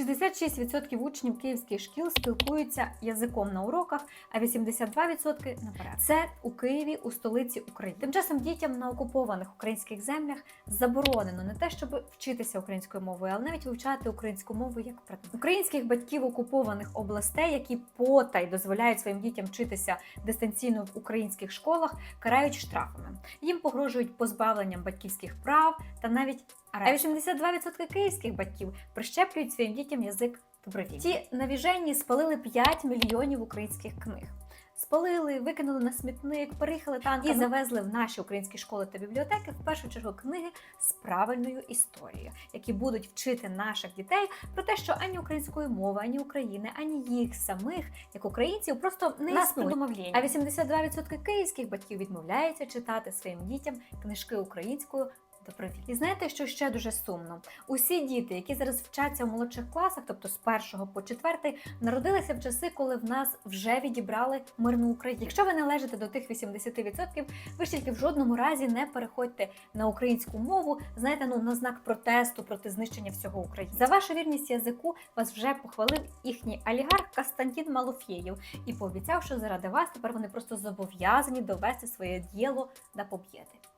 66% учнів київських шкіл спілкуються язиком на уроках, а 82% наперед. Це у Києві, у столиці України. Тим часом дітям на окупованих українських землях заборонено не те, щоб вчитися українською мовою, але навіть вивчати українську мову як предмет. Українських батьків окупованих областей, які потай дозволяють своїм дітям вчитися дистанційно в українських школах, карають штрафами. Їм погрожують позбавленням батьківських прав та навіть а 82% київських батьків прищеплюють своїм дітям язик добровільно. Ті навіжені спалили 5 мільйонів українських книг. Спалили, викинули на смітник, переїхали танками і завезли в наші українські школи та бібліотеки в першу чергу книги з правильною історією, які будуть вчити наших дітей про те, що ані української мови, ані України, ані їх самих, як українців, просто не Нас існує. А 82% київських батьків відмовляються читати своїм дітям книжки українською. Добровільно. І знаєте, що ще дуже сумно? Усі діти, які зараз вчаться в молодших класах, тобто з першого по четвертий, народилися в часи, коли в нас вже відібрали мирну Україну. Якщо ви належите до тих 80%, ви ж тільки в жодному разі не переходьте на українську мову, знаєте, ну на знак протесту проти знищення всього України. За вашу вірність язику вас вже похвалив їхній олігарх Константин Малофєєв і пообіцяв, що заради вас тепер вони просто зобов'язані довести своє діло до побєди.